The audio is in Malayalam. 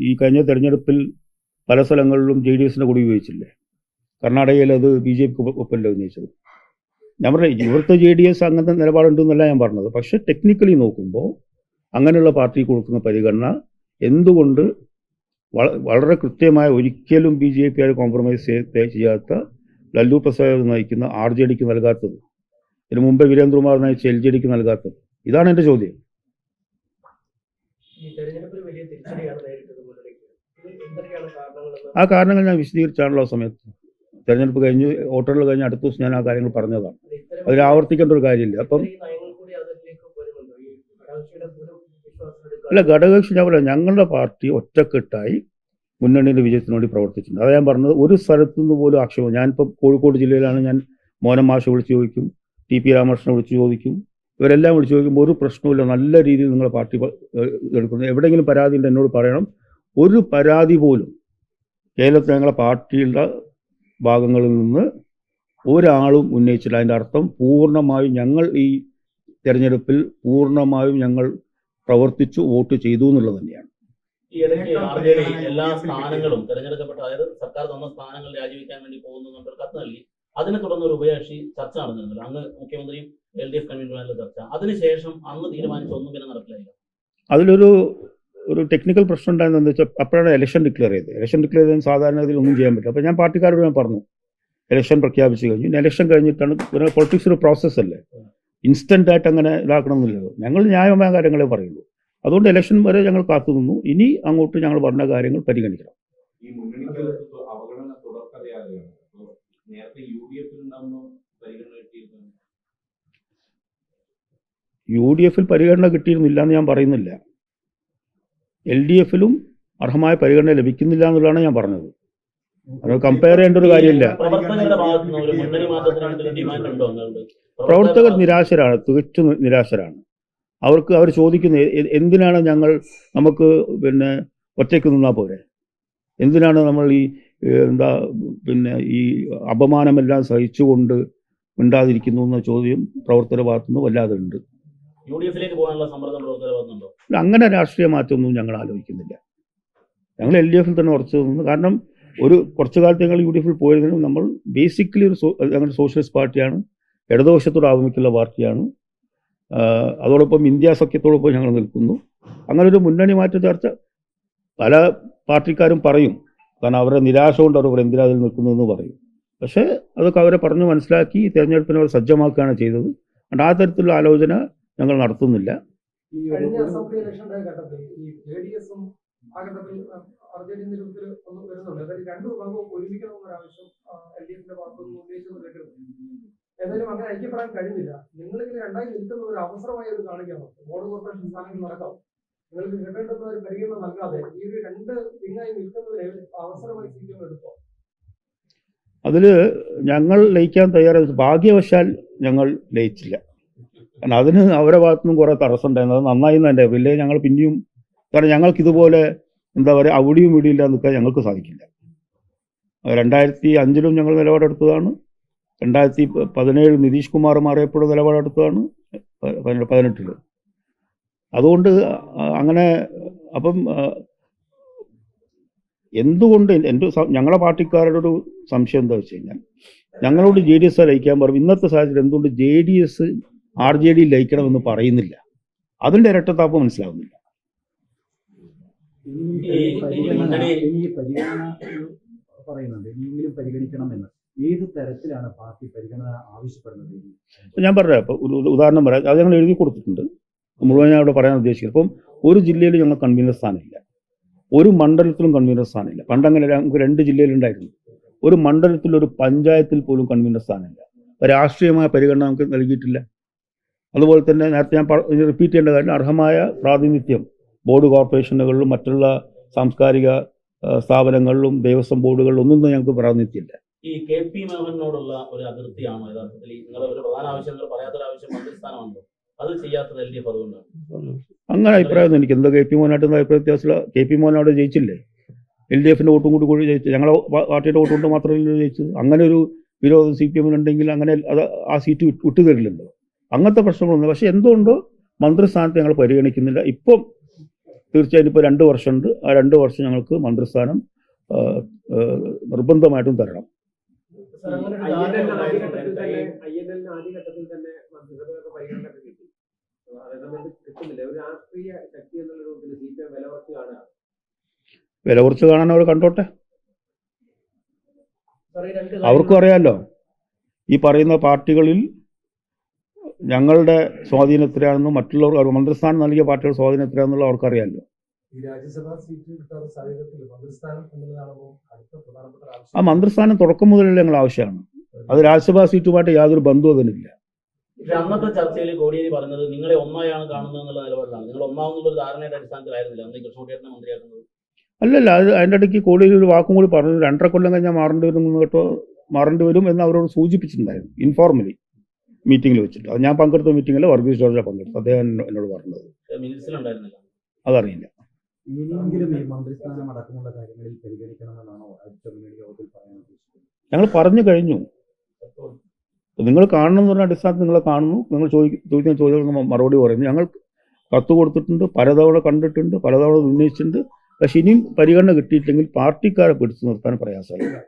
ഈ കഴിഞ്ഞ തെരഞ്ഞെടുപ്പിൽ പല സ്ഥലങ്ങളിലും ജെ ഡി എസിന്റെ കൂടി ഉപയോഗിച്ചില്ലേ കർണാടകയിൽ അത് ബി ജെ പിക്ക് ഒപ്പമല്ല ഉന്നയിച്ചത്? ഞാൻ പറഞ്ഞു ഇവിടുത്തെ ജെ ഡി എസ് അങ്ങനത്തെ നിലപാടുണ്ടെന്നല്ല ഞാൻ പറഞ്ഞത്. പക്ഷേ ടെക്നിക്കലി നോക്കുമ്പോൾ അങ്ങനെയുള്ള പാർട്ടി കൊടുക്കുന്ന പരിഗണന എന്തുകൊണ്ട് വള- വളരെ കൃത്യമായ ഒരിക്കലും ബി ജെ പി ആയി കോംപ്രമൈസ് ചെയ്യ- ചെയ്യാത്ത ലല്ലു പ്രസാദ് നയിക്കുന്ന ആർ ജെ ഡിക്ക് നൽകാത്തത്. ഇതിനു മുമ്പ് വീരേന്ദ്രകുമാർ നയിച്ച എൽ ജെ ഡിക്ക് നൽകാത്തത്. ഇതാണ് എന്റെ ചോദ്യം. ആ കാരണങ്ങൾ ഞാൻ വിശദീകരിച്ചാണല്ലോ ആ സമയത്ത്. തെരഞ്ഞെടുപ്പ് കഴിഞ്ഞ് വോട്ടറുകൾ കഴിഞ്ഞ് അടുത്ത ദിവസം ഞാൻ ആ കാര്യങ്ങൾ പറഞ്ഞതാണ്. അത് അതിൽ ആവർത്തിക്കേണ്ട ഒരു കാര്യമില്ല. അപ്പം അല്ല ഘടകകക്ഷി ഞാൻ പറയാം. ഞങ്ങളുടെ പാർട്ടി ഒറ്റക്കെട്ടായി മുന്നണിയുടെ വിജയത്തിന് വേണ്ടി പ്രവർത്തിച്ചിട്ടുണ്ട്. അതാ ഞാൻ പറഞ്ഞത്. ഒരു സ്ഥലത്തു നിന്ന് പോലും ആക്ഷേപം. ഞാനിപ്പോൾ കോഴിക്കോട് ജില്ലയിലാണ്. ഞാൻ മോനം മാഷ വിളിച്ച് ചോദിക്കും. ടി പി രാമകൃഷ്ണനെ വിളിച്ച് ചോദിക്കും. ഇവരെല്ലാം വിളിച്ച് ചോദിക്കുമ്പോൾ ഒരു പ്രശ്നവുമില്ല. നല്ല രീതിയിൽ നിങ്ങളെ പാർട്ടി എടുക്കുന്നത് എടുക്കുന്നു. എവിടെയെങ്കിലും പരാതി ഉണ്ട് എന്നോട് പറയണം. ഒരു പരാതി പോലും കേരളത്തിൽ ഞങ്ങളുടെ പാർട്ടിയുടെ ഭാഗങ്ങളിൽ നിന്ന് ഒരാളും ഉന്നയിച്ചില്ല. അതിന്റെ അർത്ഥം പൂർണമായും ഞങ്ങൾ ഈ തെരഞ്ഞെടുപ്പിൽ പൂർണമായും ഞങ്ങൾ പ്രവർത്തിച്ചു വോട്ട് ചെയ്തു എന്നുള്ളത് തന്നെയാണ്. എല്ലാ സ്ഥാനങ്ങളും തെരഞ്ഞെടുക്കപ്പെട്ട അതായത് സർക്കാർ തന്ന സ്ഥാനങ്ങൾ രാജിവെക്കാൻ വേണ്ടി പോകുന്നു കത്ത് നൽകി. അതിനെ തുടർന്ന് ഒരു ഉഭയകക്ഷി ചർച്ച നടന്നിരുന്നില്ല അന്ന് മുഖ്യമന്ത്രിയും എൽ ഡി എഫ് കൺവീനറുമായുള്ള ചർച്ച. അതിനുശേഷം അന്ന് തീരുമാനിച്ച ഒന്നും പിന്നെ നടപ്പിലായില്ല അതിലൊരു ഒരു ടെക്നിക്കൽ പ്രശ്നം ഉണ്ടായിരുന്നത് വെച്ചാൽ അപ്പോഴാണ് ഇലക്ഷൻ ഡിക്ലെയർ ചെയ്തത്. ഇലക്ഷൻ ഡിക്ലെയർ ചെയ്തതിന് സാധാരണ ഇതിൽ ഒന്നും ചെയ്യാൻ പറ്റില്ല. അപ്പോൾ ഞാൻ പാർട്ടിക്കാരോട് ഞാൻ പറഞ്ഞു ഇലക്ഷൻ പ്രഖ്യാപിച്ചു കഴിഞ്ഞു. ഇലക്ഷൻ കഴിഞ്ഞിട്ടാണ് പിന്നെ പൊളിറ്റിക്സ് ഒരു പ്രോസസ്സ് അല്ലേ? ഇൻസ്റ്റന്റ് ആയിട്ട് അങ്ങനെ ഇതാക്കണമെന്നില്ലല്ലോ ഞങ്ങൾ ന്യായമായ കാര്യങ്ങളെ പറയുള്ളൂ. അതുകൊണ്ട് ഇലക്ഷൻ വരെ ഞങ്ങൾ കാത്തു നിന്നു ഇനി അങ്ങോട്ട് ഞങ്ങൾ പറഞ്ഞ കാര്യങ്ങൾ പരിഗണിക്കണം. യു ഡി എഫിൽ പരിഗണന കിട്ടിയിരുന്നില്ല എന്ന് ഞാൻ പറയുന്നില്ല. എൽ ഡി എഫിലും അർഹമായ പരിഗണന ലഭിക്കുന്നില്ല എന്നുള്ളതാണ് ഞാൻ പറഞ്ഞത്. അത് കമ്പയർ ചെയ്യേണ്ട ഒരു കാര്യമില്ല. പ്രവർത്തകർ നിരാശരാണ് തികച്ചും നിരാശരാണ്. അവർക്ക് അവർ ചോദിക്കുന്നത് എന്തിനാണ് ഞങ്ങൾ നമുക്ക് പിന്നെ ഒറ്റയ്ക്ക് നിന്നാൽ പോരെ? എന്തിനാണ് നമ്മൾ ഈ എന്താ പിന്നെ ഈ അപമാനമെല്ലാം സഹിച്ചുകൊണ്ട് മിണ്ടാതിരിക്കുന്നു എന്ന ചോദ്യം പ്രവർത്തകരുടെ ഭാഗത്തുനിന്ന് വല്ലാതെ ഉണ്ട്. യു പോകാനുള്ള അങ്ങനെ രാഷ്ട്രീയ മാറ്റമൊന്നും ഞങ്ങൾ ആലോചിക്കുന്നില്ല. ഞങ്ങൾ എൽ ഡി എഫിൽ തന്നെ ഉറച്ചു നിന്നു കാരണം ഒരു കുറച്ചു കാലത്ത് ഞങ്ങൾ യു ഡി എഫിൽ പോയതിനും നമ്മൾ ബേസിക്കലി ഒരു ഞങ്ങളുടെ സോഷ്യലിസ്റ്റ് പാർട്ടിയാണ് ഇടതുപക്ഷത്തോട് ആഭിമുഖ്യമുള്ള പാർട്ടിയാണ്. അതോടൊപ്പം ഇന്ത്യ സഖ്യത്തോടൊപ്പം ഞങ്ങൾ നിൽക്കുന്നു. അങ്ങനെ ഒരു മുന്നണി മാറ്റ ചർച്ച പല പാർട്ടിക്കാരും പറയും. കാരണം അവരുടെ നിരാശ കൊണ്ട് അവർ എന്തിനാ അതിൽ നിൽക്കുന്നതെന്ന് പറയും. പക്ഷേ അതൊക്കെ അവരെ പറഞ്ഞ് മനസ്സിലാക്കി തിരഞ്ഞെടുപ്പിനെ അവർ സജ്ജമാക്കുകയാണ് ചെയ്തത്. ആ തരത്തിലുള്ള ആലോചന ഞങ്ങൾ നടത്തുന്നില്ല. അതിൽ ഏതായാലും അങ്ങനെ ഐക്യപ്പെടാൻ കഴിഞ്ഞില്ല. നിങ്ങളിങ്ങനെ രണ്ടായി നിൽക്കുന്ന ഒരു അവസരമായി കാണിക്കാമോ ബോർഡ് കോർപ്പറേഷൻ സ്ഥാനങ്ങൾ നടക്കാം. നിങ്ങൾക്ക് കിട്ടേണ്ടുന്ന ഒരു പരിഗണന നൽകാതെ ഈ ഒരു രണ്ട് വിങ്ങായി അവസരമായി അതിൽ ഞങ്ങൾ ലയിക്കാൻ തയ്യാറായി. ഭാഗ്യവശാൽ ഞങ്ങൾ ലയിച്ചില്ല. കാരണം അതിന് അവരുടെ ഭാഗത്തുനിന്നും കുറേ തടസ്സമുണ്ടായിരുന്നു അത് നന്നായി എന്ന് വലിയ ഞങ്ങൾ പിന്നെയും കാരണം ഞങ്ങൾക്ക് ഇതുപോലെ എന്താ പറയുക അവിടെയും ഇവിടെയും ഇല്ല നിൽക്കാൻ ഞങ്ങൾക്ക് സാധിക്കില്ല. രണ്ടായിരത്തി അഞ്ചിലും ഞങ്ങൾ നിലപാടെടുത്തതാണ്. രണ്ടായിരത്തി പതിനേഴ് നിതീഷ് കുമാർ മാറിയപ്പോഴും നിലപാടെടുത്തതാണ്. പതിനെട്ടിൽ. അതുകൊണ്ട് അങ്ങനെ അപ്പം എന്തുകൊണ്ട് എന്റെ ഞങ്ങളെ പാർട്ടിക്കാരുടെ ഒരു സംശയം എന്താ വെച്ച് കഴിഞ്ഞാൽ ഞങ്ങളോട് ജെ ഡി എസ് ലയിക്കാൻ പറയും ഇന്നത്തെ സാഹചര്യം എന്തുകൊണ്ട് J D S R J D ലയിക്കണമെന്ന് പറയുന്നില്ല. അതിന്റെ ഇരട്ടത്താപ്പ് മനസ്സിലാവുന്നില്ല. പറയുന്നുണ്ട്. ഇനിയെങ്കിലും പരിഗണിക്കണമെന്ന്. ഏത് തരത്തിലാണ് പാർട്ടി പരിഗണന ആവശ്യപ്പെടുന്നത്? ഞാൻ പറയാം ഇപ്പോൾ ഒരു ഉദാഹരണം പറയാം. അത് ഞങ്ങൾ എഴുതി കൊടുത്തിട്ടുണ്ട്. മുഴുവൻ ഞാൻ ഇവിടെ പറയാൻ ഉദ്ദേശിക്കുന്നത് അപ്പം ഒരു ജില്ലയിൽ ഞങ്ങൾ കൺവീനർ സ്ഥാനമില്ല. ഒരു മണ്ഡലത്തിലും കൺവീനർ സ്ഥാനമില്ല. പണ്ടങ്ങനെ ഞങ്ങൾക്ക് രണ്ട് ജില്ലയിലുണ്ടായിരുന്നു. ഒരു മണ്ഡലത്തിൽ ഒരു പഞ്ചായത്തിൽ പോലും കൺവീനർ സ്ഥാനമില്ല. രാഷ്ട്രീയമായ പരിഗണന നമുക്ക് നൽകിയിട്ടില്ല. അതുപോലെ തന്നെ നേരത്തെ ഞാൻ റിപ്പീറ്റ് ചെയ്യേണ്ട കാര്യം അർഹമായ പ്രാതിനിധ്യം ബോർഡ് കോർപ്പറേഷനുകളിലും മറ്റുള്ള സാംസ്കാരിക സ്ഥാപനങ്ങളിലും ദേവസ്വം ബോർഡുകളിലും ഒന്നും ഞങ്ങൾക്ക് പ്രാതിനിധ്യമില്ല. ഈ കെ പി ഒരു അതിർത്തിയാണോ യഥാർത്ഥത്തിൽ ഈ നിങ്ങളുടെ ഒരു പ്രധാന ആവശ്യം നിങ്ങൾ പറയാത്തൊരു ആവശ്യം മന്ത്രിസ്ഥാനമാണല്ലോ. അത് ചെയ്യാത്തത് എൽ ഡി എഫ് അതുകൊണ്ടാണ്. അങ്ങനെ അഭിപ്രായമൊന്നും എനിക്ക് എന്താ കെ പി മോഹനായിട്ട് എന്താ അഭിപ്രായ വ്യത്യാസമില്ല. കെ പി മോഹൻ അവിടെ ജയിച്ചില്ലേ? എൽ ഡി എഫിന്റെ വോട്ടും കൂടി കൂടി ജയിച്ചു. ഞങ്ങളെ പാർട്ടിയുടെ വോട്ട് കൊണ്ട് മാത്രമല്ല ജയിച്ചത്? അങ്ങനെ ഒരു വിരോധം സി പി എമ്മിനുണ്ടെങ്കിൽ അങ്ങനെ അത് ആ സീറ്റ് വിട്ട് വിട്ടുതരില്ലല്ലോ. അങ്ങനത്തെ പ്രശ്നങ്ങളൊന്നും പക്ഷെ എന്തുകൊണ്ടോ മന്ത്രിസ്ഥാനത്ത് ഞങ്ങൾ പരിഗണിക്കുന്നില്ല. ഇപ്പം തീർച്ചയായും ഇപ്പോൾ രണ്ട് വർഷമുണ്ട്. ആ രണ്ട് വർഷം ഞങ്ങൾക്ക് മന്ത്രിസ്ഥാനം നിർബന്ധമായിട്ടും തരണം. വില കുറച്ച് കാണാൻ അവർ കണ്ടോട്ടെ? അവർക്കും അറിയാമല്ലോ ഈ പറയുന്ന പാർട്ടികളിൽ ഞങ്ങളുടെ സ്വാധീനത്തിലാണെന്നും മറ്റുള്ളവർ മന്ത്രിസ്ഥാനം നൽകിയ പാർട്ടിയുടെ സ്വാധീനത്തിലാണെന്നുള്ള അവർക്കറിയാമല്ലോ. ഈ രാജ്യസഭാ സീറ്റ് കിട്ടാത്ത സാഹചര്യത്തിൽ മന്ത്രിസ്ഥാനം എന്നുള്ളതാണപ്പോൾ അടുത്ത പ്രധാനപ്പെട്ട ആ മന്ത്രിസ്ഥാനം തുടക്കം മുതലുള്ള ഞങ്ങൾ ആവശ്യമാണ്. അത് രാജ്യസഭാ സീറ്റുമായിട്ട് യാതൊരു ബന്ധവും അതിനില്ല. അന്നത്തെ ചർച്ചയിൽ കോടിയേരി പറഞ്ഞത് നിങ്ങളെ ഒന്നായാണ് കാണുന്നത് എന്നുള്ള നിലപാടിലാണ്. നിങ്ങൾ ഒന്നാമെന്നുള്ള ഒരു ധാരണയുടെ അടിസ്ഥാനത്തിലായിരുന്നില്ല അന്ന് കൃഷ്ണകുട്ടിയേട്ടനെ മന്ത്രിയാക്കുന്നത്. അല്ലല്ല അത് അതിന്റെ ഇടയ്ക്ക് കോടിയേരി ഒരു വാക്കും കൂടി പറഞ്ഞു രണ്ടര കൊല്ലം കഴിഞ്ഞാൽ മാറേണ്ടി വരും കേട്ടോ മാറേണ്ടി വരും എന്ന് അവരോട് സൂചിപ്പിച്ചിട്ടുണ്ടായിരുന്നു ഇൻഫോർമലി മീറ്റിംഗിൽ വെച്ചിട്ട്. അത് ഞാൻ പങ്കെടുത്ത മീറ്റിംഗിൽ വർഗീസ് ജോർജാണ് പങ്കെടുത്തത് അദ്ദേഹം എന്നോ- എന്നോട് പറഞ്ഞത്. അതറിയില്ല. ഞങ്ങൾ പറഞ്ഞു കഴിഞ്ഞു. നിങ്ങൾ കാണണം എന്ന് പറഞ്ഞ അടിസ്ഥാനത്തിൽ നിങ്ങളെ കാണുന്നു. നിങ്ങൾ ചോദിക്കുന്ന ചോദിക്കുന്ന ചോദ്യങ്ങൾക്ക് മറുപടി പറയുന്നു. ഞങ്ങൾ കത്ത് കൊടുത്തിട്ടുണ്ട് പലതവണ കണ്ടിട്ടുണ്ട് പലതവണ ഉന്നയിച്ചിട്ടുണ്ട്. പക്ഷെ ഇനിയും പരിഗണന കിട്ടിയിട്ടില്ലെങ്കിൽ പാർട്ടിക്കാരെ പിടിച്ചു നിർത്താൻ പ്രയാസമല്ല.